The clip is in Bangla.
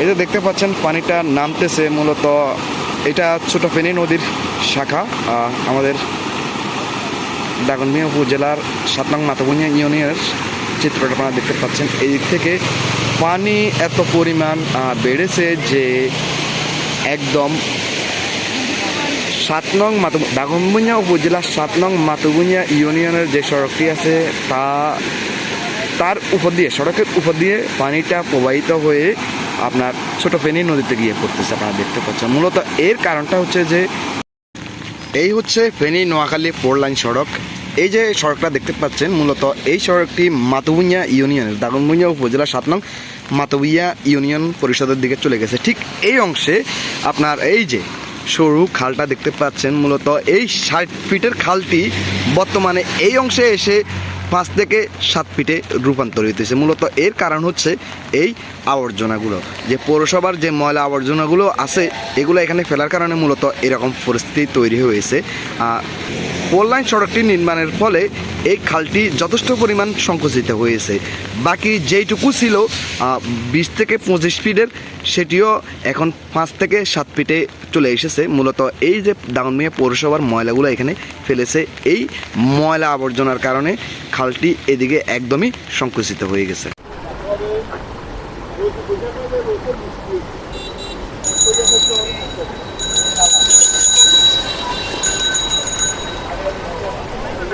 এই যে দেখতে পাচ্ছেন, পানিটা নামতেছে মূলত এটা ছোট ফেনী নদীর শাখা আমাদের দাগনমিয়া উপজেলার সাত নং মাতাবুনিয়া ইউনিয়নের চিত্রটা আপনারা দেখতে পাচ্ছেন। এই দিক থেকে পানি এত পরিমাণ বেড়েছে যে একদম সাত নং মাতু দাগনভুঁইয়া উপজেলার সাত নং মাতুবুনিয়া ইউনিয়নের যে সড়কটি আছে, তা, তার উপর দিয়ে, সড়কের উপর দিয়ে পানিটা প্রবাহিত হয়ে আপনার ছোট ফেনী নদীতে গিয়ে পড়তেছে, আপনারা দেখতে পাচ্ছেন। মূলত এর কারণটা হচ্ছে যে এই হচ্ছে ফেনী নোয়াখালী ফোর লাইন সড়ক। এই যে সড়কটা দেখতে পাচ্ছেন, মূলত এই সড়কটি মাতুবুনিয়া ইউনিয়নের দাগনভুঁইয়া উপজেলা সাত নং মাতুবুইয়া ইউনিয়ন পরিষদের দিকে চলে গেছে। ঠিক এই অংশে আপনার এই যে সরু খালটা দেখতে পাচ্ছেন, মূলত এই ষাট ফিটের খালটি বর্তমানে এই অংশে এসে পাঁচ থেকে সাত ফিটে রূপান্তরিত হয়েছে। মূলত এর কারণ হচ্ছে এই আবর্জনাগুলো। যে পৌরসভার যে ময়লা আবর্জনাগুলো আছে, এগুলো এখানে ফেলার কারণে মূলত এরকম পরিস্থিতি তৈরি হয়েছে। পোললাইন লাইন সড়কটি নির্মাণের ফলে এই খালটি যথেষ্ট পরিমাণ সংকুচিত হয়েছে। বাকি যেইটুকু ছিল বিশ থেকে পঁচিশ ফিটের, সেটিও এখন পাঁচ থেকে সাত ফিটে চলে এসেছে। মূলত এই যে দাগনমিয়া পৌরসভার ময়লাগুলো এখানে ফেলেছে, এই ময়লা আবর্জনার কারণে খালটি এদিকে একদমই সংকুচিত হয়ে গেছে।